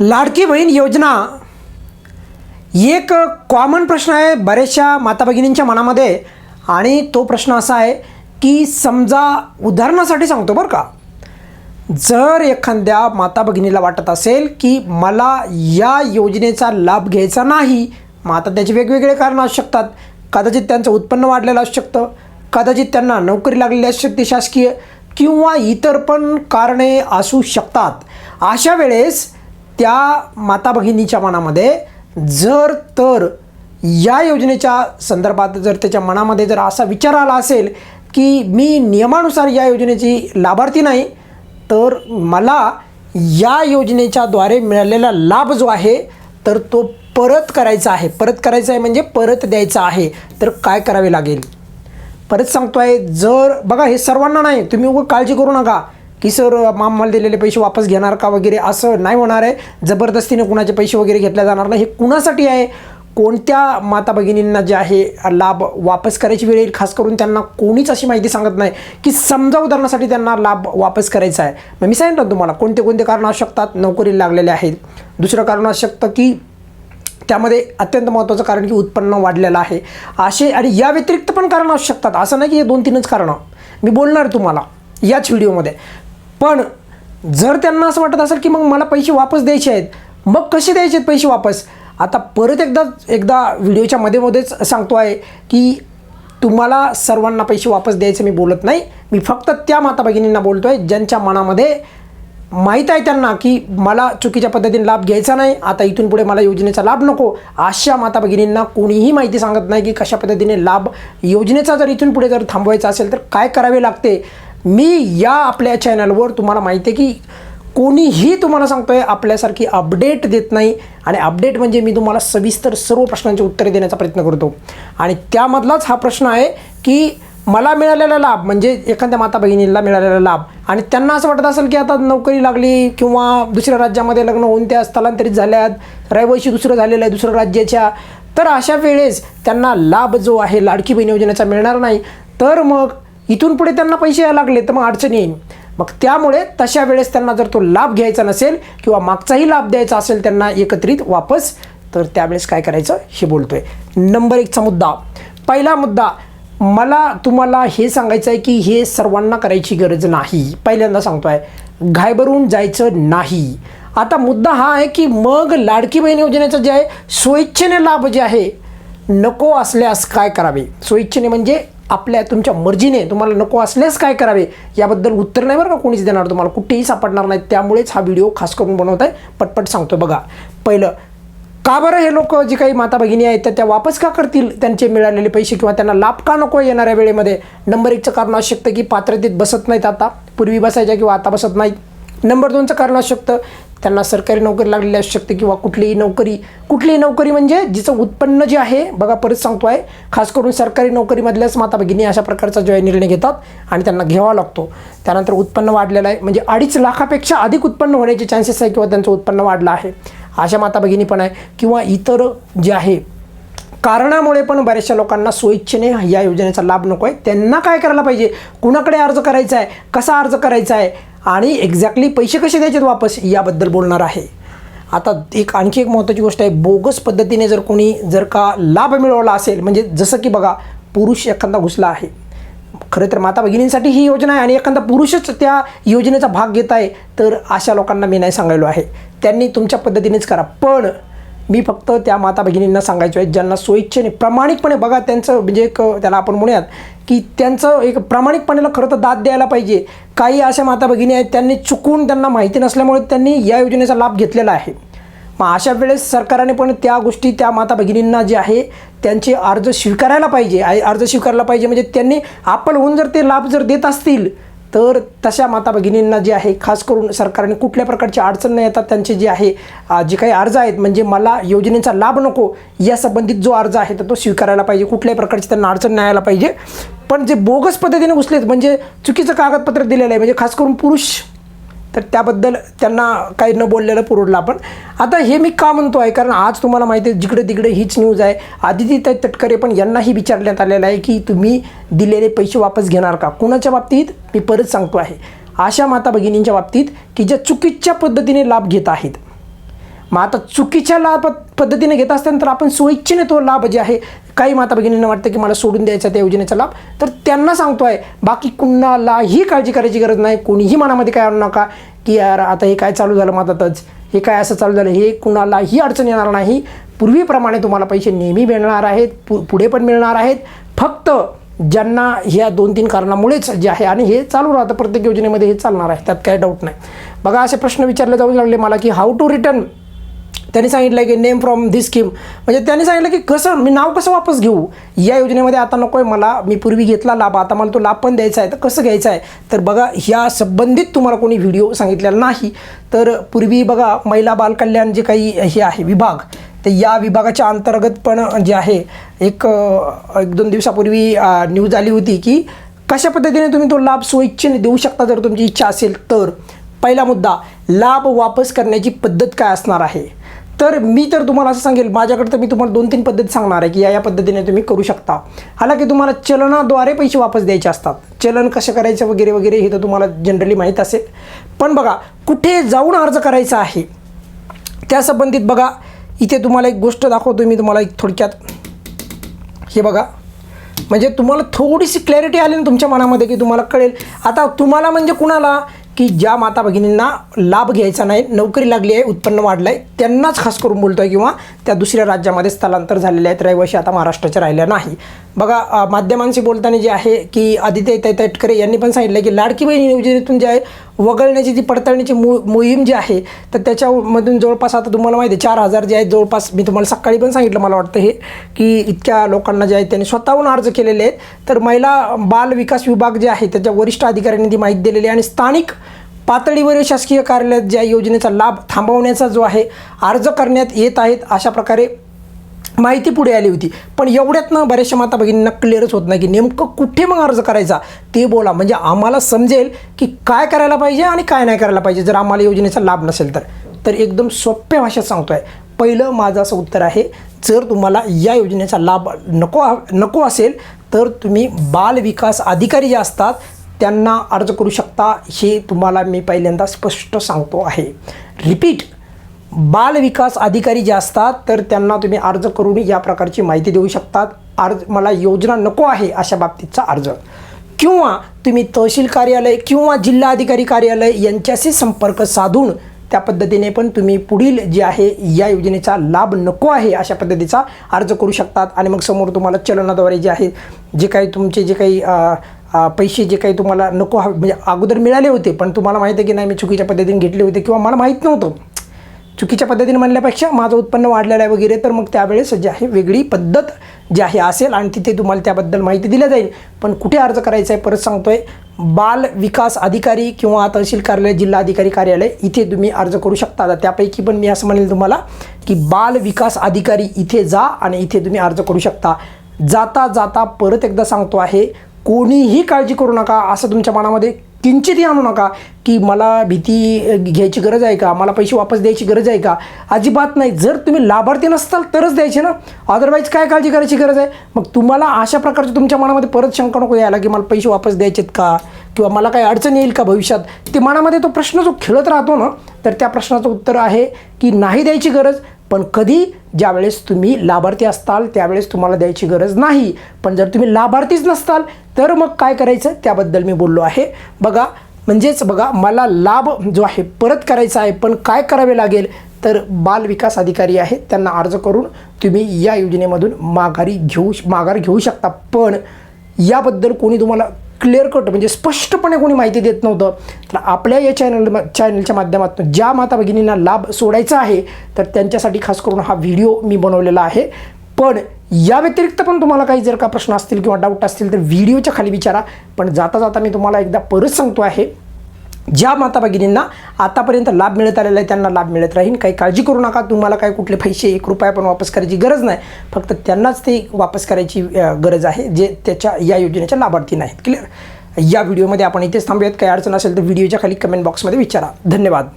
लाडकी बहीण योजना. एक कॉमन प्रश्न आहे बऱ्याचशा माता भगिनींच्या मनामध्ये आणि तो प्रश्न असा आहे की समजा उदाहरणासाठी सांगतो बरं का. जर एखाद्या माता भगिनीला वाटत असेल की मला या योजनेचा लाभ घ्यायचा नाही मग आता त्याचे वेगवेगळे कारणं असू शकतात. कदाचित त्यांचं उत्पन्न वाढलेलं असू शकतं. कदाचित त्यांना नोकरी लागलेली असू शकते शासकीय किंवा इतर पण कारणे असू शकतात. अशा वेळेस त्या माता भगिनीच्या मनामध्ये जर तर या योजनेच्या संदर्भात जर त्याच्या मनामध्ये जर असा विचार आला असेल की मी नियमानुसार या योजनेची लाभार्थी नाही तर मला या योजनेच्याद्वारे मिळालेला लाभ जो आहे तर तो परत करायचा आहे. परत करायचा आहे म्हणजे परत द्यायचा आहे. तर काय करावे लागेल? परत सांगतो आहे जर बघा हे सर्वांना नाही तुम्ही उगं काळजी करू नका. की सर आम्हाला दिलेले पैसे वापस घेणार का वगैरे असं नाही होणार आहे. जबरदस्तीने कुणाचे पैसे वगैरे घेतले जाणार नाही. हे कुणासाठी आहे? कोणत्या माता भगिनींना जे आहे लाभ वापस करायची वेळ येईल? खास करून त्यांना कोणीच अशी माहिती सांगत नाही की समजा उदाहरणासाठी त्यांना लाभ वापस करायचा आहे. मग मी सांगितलं तुम्हाला कोणते कोणते कारण असू शकतात? नोकरी लागलेले आहेत. दुसरं कारण असू शकतं की त्यामध्ये अत्यंत महत्त्वाचं कारण की उत्पन्न वाढलेलं आहे. असे आणि या व्यतिरिक्त पण कारण असू शकतात. असं नाही की हे दोन तीनच कारणं. मी बोलणार तुम्हाला याच व्हिडिओमध्ये पण जर त्यांना असं वाटत असेल की मग मला पैसे वापस द्यायचे आहेत मग कसे द्यायचे आहेत पैसे वापस? आता परत एकदा एकदा व्हिडिओच्या मध्येमध्येच सांगतो आहे की तुम्हाला सर्वांना पैसे वापस द्यायचे मी बोलत नाही. मी फक्त त्या माता भगिनींना बोलतो आहे ज्यांच्या मनामध्ये माहीत आहे त्यांना की मला चुकीच्या पद्धतीने लाभ घ्यायचा नाही आता इथून पुढे मला योजनेचा लाभ नको. अशा माता भगिनींना कोणीही माहिती सांगत नाही की कशा पद्धतीने लाभ योजनेचा जर इथून पुढे जर थांबवायचा असेल तर काय करावे लागते? मी या आपल्या चॅनलवर तुम्हाला माहिती आहे की कोणीही तुम्हाला सांगतोय आपल्यासारखी अपडेट देत नाही. आणि अपडेट म्हणजे मी तुम्हाला सविस्तर सर्व प्रश्नांची उत्तरे देण्याचा प्रयत्न करतो. आणि त्यामधलाच हा प्रश्न आहे की मला मिळालेला लाभ म्हणजे एखाद्या माता भगिनीला मिळालेला लाभ आणि त्यांना असं वाटत असेल की आता नोकरी लागली किंवा दुसऱ्या राज्यामध्ये लग्न होऊन त्या स्थलांतरित झाल्यात रहिवाशी दुसरं झालेलं आहे दुसऱ्या राज्याच्या तर अशा वेळेस त्यांना लाभ जो आहे लाडकी बहीण योजनेचा मिळणार नाही. तर मग इथून पुढे त्यांना पैसे यायला लागले तर मग अडचणी येईल मग त्यामुळे तशा वेळेस त्यांना जर तो लाभ घ्यायचा नसेल किंवा मागचाही लाभ द्यायचा असेल त्यांना एकत्रित वापस तर त्यावेळेस काय करायचं हे बोलतोय. नंबर एकचा मुद्दा. पहिला मुद्दा मला तुम्हाला हे सांगायचं आहे की हे सर्वांना करायची गरज नाही. पहिल्यांदा सांगतो आहे घायबरून जायचं नाही. आता मुद्दा हा आहे की मग लाडकी बहीण योजनेचं जे आहे स्वेच्छेने लाभ जे आहे नको असल्यास काय करावे? स्वेच्छेने म्हणजे आपल्या तुमच्या मर्जीने तुम्हाला नको असल्यास काय करावे? याबद्दल उत्तर नाही बरं का कोणीच देणार तुम्हाला. कुठेही सापडणार नाही त्यामुळेच हा व्हिडिओ खास करून बनवत आहे. पटपट सांगतो बघा. पहिलं का बरं हे लोक जे काही माता भगिनी आहेत तर त्या वापस का करतील? त्यांचे मिळालेले पैसे किंवा त्यांना लाभ का नको येणाऱ्या वेळेमध्ये? नंबर एकचं कारण असू शकतं की पात्रतेत बसत नाहीत आता. पूर्वी बसायच्या किंवा आता बसत नाहीत. नंबर दोनचं कारण असू शकतं त्यांना सरकारी नोकरी लागलेली असू शकते किंवा कुठलीही नोकरी कुठलीही नोकरी म्हणजे जिचं उत्पन्न जे आहे बघा परत सांगतो आहे खास करून सरकारी नोकरीमधल्याच माता भगिनी अशा प्रकारचा जो आहे निर्णय घेतात आणि त्यांना घ्यावा लागतो. त्यानंतर उत्पन्न वाढलेलं आहे म्हणजे अडीच लाखापेक्षा अधिक उत्पन्न होण्याचे चान्सेस आहे किंवा त्यांचं उत्पन्न वाढलं आहे. अशा माता भगिनी पण आहे. किंवा इतर जे आहे कारणामुळे पण बऱ्याचशा लोकांना स्वइच्छेने या योजनेचा लाभ नको आहे त्यांना काय करायला पाहिजे? कुणाकडे अर्ज करायचा आहे? कसा अर्ज करायचा आहे? आणि एक्झॅक्टली पैसे कसे द्यायचे वापस? याबद्दल बोलणार आहे. आता एक आणखी एक महत्त्वाची गोष्ट आहे बोगस पद्धतीने जर कोणी जर का लाभ मिळवला असेल म्हणजे जसं की बघा पुरुष एखादा घुसला आहे. खरं तर माता भगिनींसाठी ही योजना आहे आणि एखादा पुरुषच त्या योजनेचा भाग घेत आहे तर अशा लोकांना मी नाही सांगायलो आहे. त्यांनी तुमच्या पद्धतीनेच करा. पण मी फक्त त्या माता भगिनींना सांगायचो आहे ज्यांना स्वेच्छेने प्रामाणिकपणे बघा त्यांचं म्हणजे एक त्याला आपण म्हणूयात की त्यांचं एक प्रामाणिकपणेला खरं तर दाद द्यायला पाहिजे. काही अशा माता भगिनी आहेत त्यांनी चुकून त्यांना माहिती नसल्यामुळे त्यांनी या योजनेचा लाभ घेतलेला आहे. मग अशा वेळेस सरकारने पण त्या गोष्टी त्या माता भगिनींना जे आहे त्यांचे अर्ज स्वीकारायला पाहिजे. अर्ज स्वीकारला पाहिजे म्हणजे त्यांनी आपण होऊन जर ते लाभ जर देत असतील तर तशा माता भगिनींना जे आहे खास करून सरकारने कुठल्या प्रकारची अडचण न येतात त्यांचे जे आहे जे काही अर्ज आहेत म्हणजे मला योजनेचा लाभ नको या संबंधित जो अर्ज आहे तर तो स्वीकारायला पाहिजे. कुठल्याही प्रकारची त्यांना अडचण नाही यायला पाहिजे. पण जे बोगस पद्धतीने घुसलेत म्हणजे चुकीचं कागदपत्र दिलेलं आहे म्हणजे खास करून पुरुष तर त्याबद्दल त्यांना काही न बोललेलं पुरवडलं आपण. आता हे मी का म्हणतो आहे? कारण आज तुम्हाला माहिती आहे जिकडे तिकडे हीच न्यूज आहे. आदिती तटकरे पण यांनाही विचारण्यात आलेलं आहे की तुम्ही दिलेले पैसे वापस घेणार का? कुणाच्या बाबतीत? मी परत सांगतो आहे. अशा माता भगिनींच्या बाबतीत की ज्या चुकीच्या पद्धतीने लाभ घेत आहेत मग आता चुकीच्या लाभ पद्धतीने घेत असताना तर आपण स्वइच्छेने तो लाभ जे आहे काही माता भगिनींना वाटतं की मला सोडून द्यायचा त्या योजनेचा लाभ तर त्यांना सांगतो आहे बाकी कुणालाही काळजी करायची गरज नाही कोणीही मनामध्ये काय आणू नका की यार आता हे काय चालू झालं मधातच हे काय असं चालू झालं हे कुणालाही अडचण येणार नाही. पूर्वीप्रमाणे तुम्हाला पैसे नेहमी मिळणार आहेत पु पुढे पण मिळणार आहेत. फक्त ज्यांना ह्या दोन तीन कारणामुळेच जे आहे आणि हे चालू राहतं प्रत्येक योजनेमध्ये हे चालणार आहे त्यात काही डाऊट नाही. बघा असे प्रश्न विचारले जाऊ लागले मला की हाऊ टू रिटर्न त्यांनी सांगितलं की नेम फ्रॉम धिस स्कीम म्हणजे त्यांनी सांगितलं की कसं मी नाव कसं वापस घेऊ? या योजनेमध्ये आता नको आहे मला मी पूर्वी घेतला लाभ आता मला तो लाभ पण द्यायचा आहे. तर कसं घ्यायचा आहे? तर बघा ह्या संबंधित तुम्हाला कोणी व्हिडिओ सांगितलेला नाही. तर पूर्वी बघा महिला बालकल्याण जे काही हे आहे विभाग तर या विभागाच्या अंतर्गत पण जे आहे एक एक दोन दिवसापूर्वी न्यूज आली होती की कशा पद्धतीने तुम्ही तो लाभ स्वइच्छेने देऊ शकता जर तुमची इच्छा असेल तर? पहिला मुद्दा लाभ वापस करण्याची पद्धत काय असणार आहे? तर मी तर तुम्हाला असं सांगेल माझ्याकडे तर मी तुम्हाला दोन तीन पद्धती सांगणार आहे की या या पद्धतीने तुम्ही करू शकता. हालाकी तुम्हाला चलनाद्वारे पैसे वापस द्यायचे असतात. चलन कसं करायचं वगैरे वगैरे हे तर तुम्हाला जनरली माहीत असेल. पण बघा कुठे जाऊन अर्ज करायचा आहे त्या संबंधित बघा. इथे तुम्हाला एक गोष्ट दाखवतो मी तुम्हाला एक थोडक्यात. हे बघा. म्हणजे तुम्हाला थोडीशी क्लॅरिटी आली ना तुमच्या मनामध्ये की तुम्हाला कळेल. आता तुम्हाला म्हणजे कुणाला? की ज्या माता भगिनींना लाभ घ्यायचा नाही नोकरी लागली आहे उत्पन्न वाढलं आहे त्यांनाच खास करून बोलतो आहे किंवा त्या दुसऱ्या राज्यामध्ये स्थलांतर झालेले आहेत रहिवाशी आता महाराष्ट्राच्या राहिल्या नाही. बघा माध्यमांशी बोलताना जे आहे की आदित्य तै तटकरे यांनी पण सांगितलं की लाडकी बहीण योजनेतून जे आहे वगळण्याची जी पडताळणीची मो मोहीम जी आहे तर त्याच्यामधून जवळपास आता तुम्हाला माहिती आहे चार हजार जे आहेत जवळपास मी तुम्हाला सकाळी पण सांगितलं मला वाटतं हे की इतक्या लोकांना जे आहेत त्यांनी स्वतःहून अर्ज केलेले आहेत. तर महिला बाल विकास विभाग जे आहे त्याच्या वरिष्ठ अधिकाऱ्यांनी ती माहिती दिलेली आहे आणि स्थानिक पातळीवरील शासकीय कार्यालयात ज्या योजनेचा लाभ थांबवण्याचा जो आहे अर्ज करण्यात येत आहेत अशा प्रकारे माहिती पुढे आली होती. पण एवढ्यात ना बऱ्याचशा माता भगिनींना क्लिअरच होत नाही की नेमकं कुठे मग अर्ज करायचा? ते बोला. म्हणजे आम्हाला समजेल की काय करायला पाहिजे आणि काय नाही करायला पाहिजे. जर आम्हाला योजनेचा लाभ नसेल तर. तर एकदम सोप्या भाषेत सांगतो आहे पहिलं माझं असं उत्तर आहे जर तुम्हाला या योजनेचा लाभ नको नको असेल तर तुम्ही बाल विकास अधिकारी जे असतात त्यांना अर्ज करू शकता. हे तुम्हाला मी पहिल्यांदा स्पष्ट सांगतो आहे. रिपीट बाल विकास अधिकारी जे असतात तर त्यांना तुम्ही अर्ज करून या प्रकारची माहिती देऊ शकतात. अर्ज मला योजना नको आहे अशा बाबतीतचा अर्ज. किंवा तुम्ही तहसील कार्यालय किंवा जिल्हा अधिकारी कार्यालय यांच्याशी संपर्क साधून त्या पद्धतीने पण तुम्ही पुढील जे आहे या योजनेचा लाभ नको आहे अशा पद्धतीचा अर्ज करू शकतात. आणि मग समोर तुम्हाला चलनाद्वारे जे आहे जे काही तुमचे जे काही पैसे जे काही तुम्हाला नको हवे म्हणजे अगोदर मिळाले होते पण तुम्हाला माहिती आहे की नाही मी चुकीच्या पद्धतीने घेतले होते किंवा मला माहीत नव्हतं. चुकीच्या पद्धतीने म्हणल्यापेक्षा माझं उत्पन्न वाढलेलं आहे वगैरे तर मग त्यावेळेस जे आहे वेगळी पद्धत जी आहे असेल आणि तिथे तुम्हाला त्याबद्दल माहिती दिल्या जाईल. पण कुठे अर्ज करायचा आहे परत सांगतोय. बाल विकास अधिकारी किंवा तहसील कार्यालय जिल्हाधिकारी कार्यालय इथे तुम्ही अर्ज करू शकता. आता त्यापैकी पण मी असं म्हणेल तुम्हाला की बाल विकास अधिकारी इथे जा आणि इथे तुम्ही अर्ज करू शकता. जाता जाता परत एकदा सांगतो आहे कोणीही काळजी करू नका असं तुमच्या मनामध्ये किंचितही आणू नका की मला भीती घ्यायची गरज आहे का? मला पैसे वापस द्यायची गरज आहे का? अजिबात नाही. जर तुम्ही लाभार्थी नसताल तरच द्यायचे ना? अदरवाईज काय काळजी करायची गरज आहे? मग तुम्हाला अशा प्रकारची तुमच्या मनामध्ये परत शंका नको यायला की मला पैसे वापस द्यायचेत का? किंवा मला काही अडचण येईल का भविष्यात? ते मनामध्ये तो प्रश्न जो खेळत राहतो ना तर त्या प्रश्नाचं उत्तर आहे की नाही द्यायची गरज? पण कधी ज्यावेळेस तुम्ही लाभार्थी असताल त्यावेळेस तुम्हाला द्यायची गरज नाही. पण जर तुम्ही लाभार्थीच नसताल तर मग काय करायचं? त्याबद्दल मी बोललो आहे. बघा म्हणजेच बघा मला लाभ जो आहे परत करायचा आहे पण काय करावे लागेल? तर बाल विकास अधिकारी आहेत त्यांना अर्ज करून तुम्ही या योजनेमधून माघारी घेऊ माघार घेऊ शकता. पण याबद्दल कोणी तुम्हाला क्लिअर कट म्हणजे स्पष्टपणे कोणी माहिती देत नव्हतं. तर आपल्या या चॅनल चॅनलच्या माध्यमातून ज्या माता भगिनींना लाभ सोडायचा आहे तर त्यांच्यासाठी खास करून हा व्हिडिओ मी बनवलेला आहे. पण या व्यतिरिक्त पण तुम्हाला काही जर का प्रश्न असतील किंवा डाऊट असतील तर व्हिडिओच्या खाली विचारा. पण जाता जाता मी तुम्हाला एकदा परत सांगतो आहे. ज्या माता भगिनींना आतापर्यंत लाभ मिळत आलेला आहे त्यांना लाभ मिळत राहील काही काळजी करू नका. तुम्हाला काय कुठले पैसे एक रुपया पण वापस करायची गरज नाही. फक्त त्यांनाच ते वापस करायची गरज आहे जे त्याच्या या योजनेच्या लाभार्थी नाहीत. क्लिअर या व्हिडिओमध्ये आपण इथेच थांबूयात. काही अडचण असेल तर व्हिडिओच्या खाली कमेंट बॉक्समध्ये विचारा. धन्यवाद.